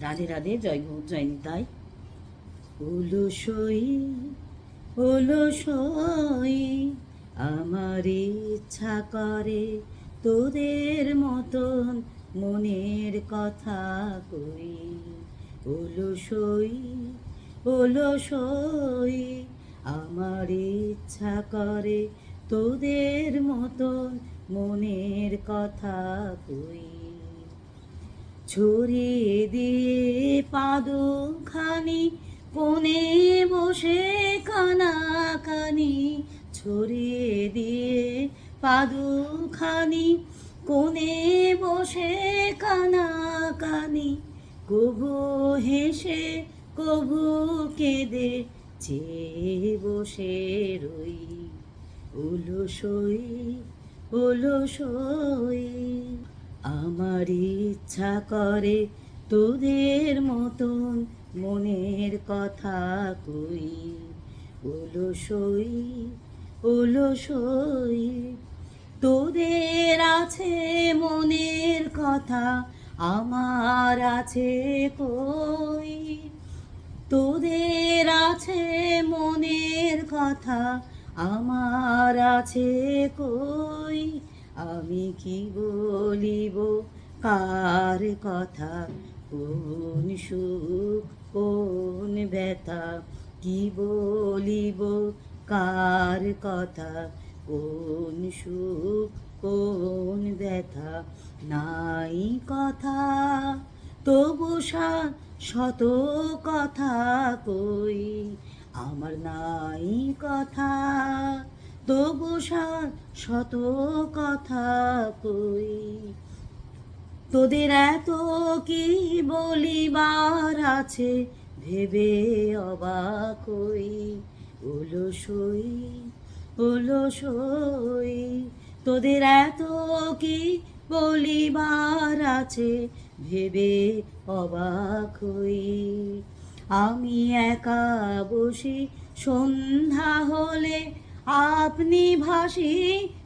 রাধে রাধে, জয় জয় নিতাই। উলুসই উলুসই আমার ইচ্ছা করে তোদের মতন মনের কথা কই। উলুসই সই, আমার ইচ্ছা করে তোদের মতন মনের কথা কই। ছড়িয়ে দিয়ে পাদখানি, কোণে বসে কানাকানি, ছড়িয়ে দিয়ে পাদখানি, কোণে বসে কানাকানি, কবু হেসে, কবু কেঁদে, চেয়ে বসে রই, উলসই উলসই। আমার ইচ্ছা করে তোদের মতন মনের কথা কই। উলসই উলসই তোদের আছে মনের কথা, আমার আছে কই। তোদের আছে মনের কথা, আমার আছে কই। আমি কি বলিব? কার কথা? কোন সুখ, কোন ব্যথা? কি বলিব? কার কথা? কোন সুখ, কোন ব্যথা? নাই কথা। তবু সা- শত কথা কই? আমার নাই কথা। তবু শত কথা কই। তোদের এত কি বলিবার আছে ভেবে অবাক হই। উলসই উলসই, তোদের এত কি বলিবার আছে ভেবে অবাক হই। আমি একা বসি সন্ধ্যা হলে আপনি ভাসি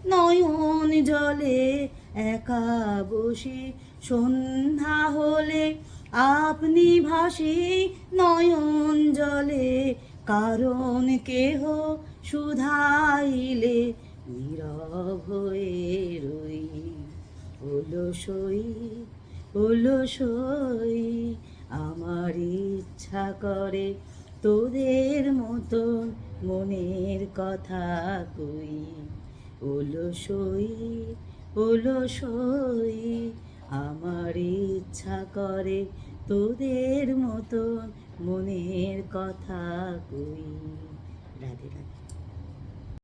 নয়ন জলে একা বসি, সন্ধ্যা হলে আপনি ভাসি নয়ন জলে, কারণ কেহ সুধাইলে নীরব হয়ে রই। অলসই সই, আমার ইচ্ছা করে তোদের মতো মনের কথা কই? ওলো সই ওলো সই, আমার ইচ্ছা করে তোদের মতো মনের কথা কই।